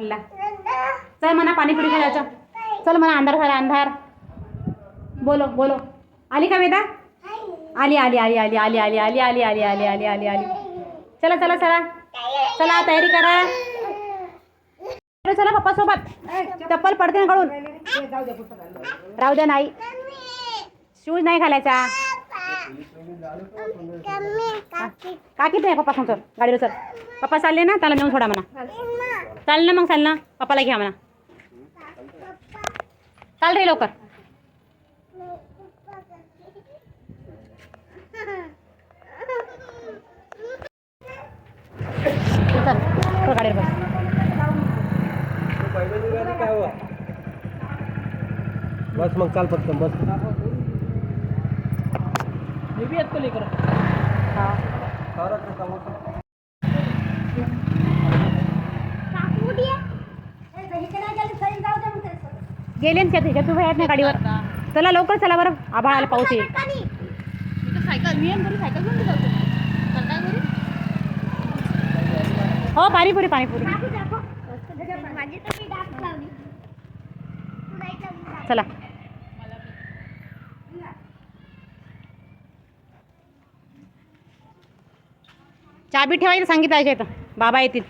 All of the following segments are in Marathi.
चल म्हणा पाणीपुरी खायचं चल म्हणा अंधार झाला अंधार बोलो बोलो आली का वेदा आली आली आली आली आली आली आली आली आली आली आली आली आली चला चला चला चला तयारी करा चला पप्पा सोबत चप्पल पडते ना काढून राहू द्या नाही शूज नाही घालायचा काकी ते पप्पा सांगतो गाडीवर चल पप्पा चालले ना त्याला नेऊन सोडा म्हणा चाल ना मग चाल ना पप्पाला घ्या म्हणा चाल रे लवकर बस बस मग चाल पटकन बस. हा. गेले ना त्यात ह्याच्यात उभे आहेत ना गाडीवर. चला लवकर चला बरं. आभाळ आला पाऊस येईल. सायकल मी आणि सायकल घेऊन जातो काय करू हो पाणीपुरी पाणीपुरी. चला. चाबी ठेवायला सांगितलं आहे इथं. बाबा येतील.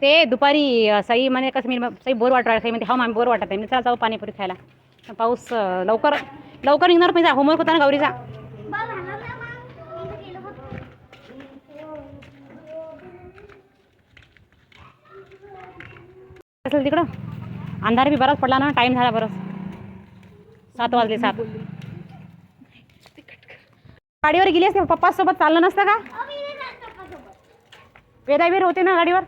ते दुपारी सई म्हणे कसं मी सई बोर वाटत सई म्हणते हा मामी बोर वाटत आहे. मी चला जाऊ पाणीपुरी खायला. पाऊस लवकर लवकर निघणार पण होमवर्क होता ना गौरीचा असेल तिकडं. अंधार बी बराच पडला ना टाईम झाला बरंच. सात वाजले सात. गाडीवर गेली असते पप्पा सोबत चाललं नसतं का? वेदावीर होते ना गाडीवर?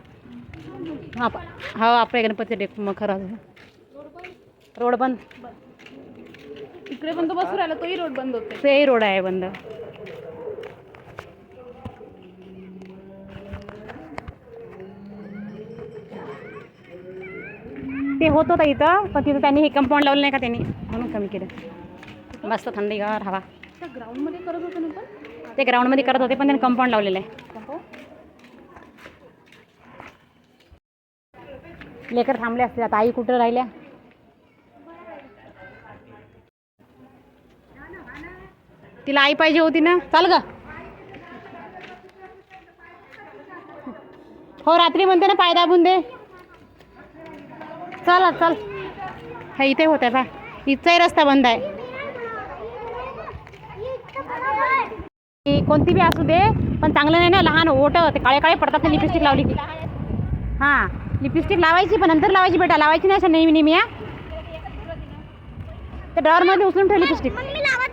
हा प- हा आपल्या गणपती डेक मग खरं रोड बंद. इकडे पण तो बसू राहिला तोही रोड बंद होते ते रोड आहे बंद. ते होत होतं इथं पण तिथं त्यांनी हे कंपाऊंड लावलं नाही का त्यांनी? म्हणून कमी केलं. मस्त थंडीगार हवा. त्या ग्राउंडमध्ये करत होते ना पण? ते ग्राउंडमध्ये करत होते पण त्यांनी कंपाऊंड लावलेलं आहे. लेकर थांबले असते आता आई कुठं राहिल्या? तिला आई पाहिजे होती ना? चाल ग. हो रात्री म्हणते ना पाय दाबून दे. चल चल. हे इथे होत बा. पा इथचाही रस्ता बंद आहे. कोणती बी असू दे पण चांगलं नाही ना लहान ओट ते काळे काळे पडतात ना लिपस्टिक लावली की. हां. लिपस्टिक लावायची पण नंतर लावायची बेटा. लावायची नाही असं नेहमी नेहमी या त्या ड्रॉवरमध्ये उचलून ठेव लिपस्टिक. मग मी लावत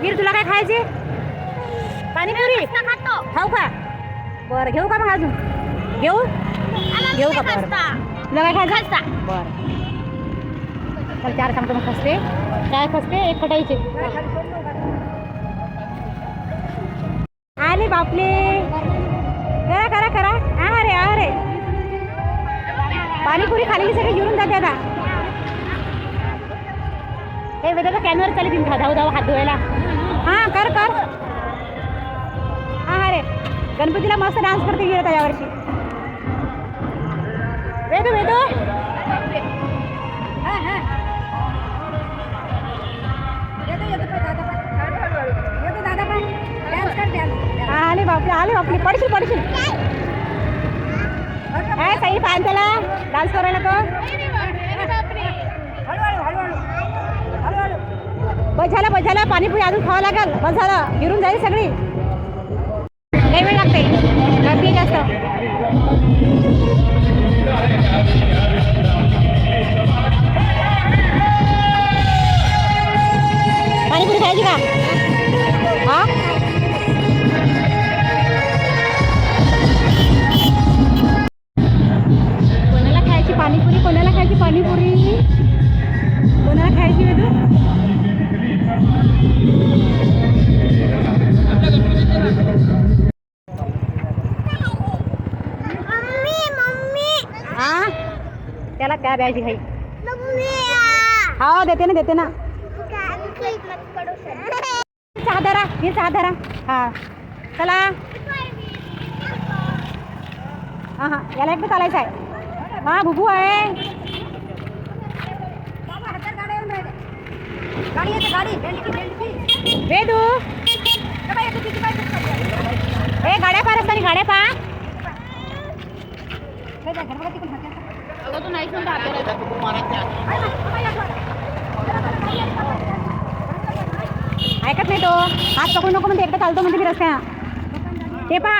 वीर तुला काय खायचे? पाणीपुरी? खाऊ का? बरं घेऊ का मग अजून? घेऊ? घेऊ का बरं? तुला काय खायचं? बरं. चल चार चमचे मग खसते. काय खसते? एक खटायचे आले बापले. करा करा करा. आ रे आ रे. पाणीपुरी खाल्लेली सगळी जिरून जाते आता. हे वेदाचा कॅनवर चालेल तिथे धाव धाव हात धुवायला. हां कर कर. हां रे. गणपतीला मस्त डान्स करते गेलं त्याच्यावर्षी वेदू वेदू. हां हां. हा, आले बापरे आले बापरे. पडशील पडशील. काय साई पान त्याला. डान्स करायला तो. बस झालं पाणीपुरी अजून खावं लागेल. बस झालं. गिरून जाईल सगळी. लय वेळ लागते. गर्दी जास्त. काय द्यायची खाई हा देते ना देते ना. काय हे चहा हा. चला. हा हा. याला एकदा चालायचं आहे. हा भुगू आहे. वेदू ए गाड्या पार असताना गाड्या पा. ऐकत नाही तो. हात पकडू नको म्हणते एकदा चालतो म्हणजे मी रस्त्या ते पा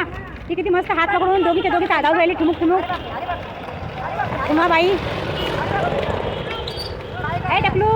ती किती मस्त हात पकडून दोघी ते दोघी ताडावर राहिली ठुमुक ठुमुक. उमा बाई. काय टाकलू.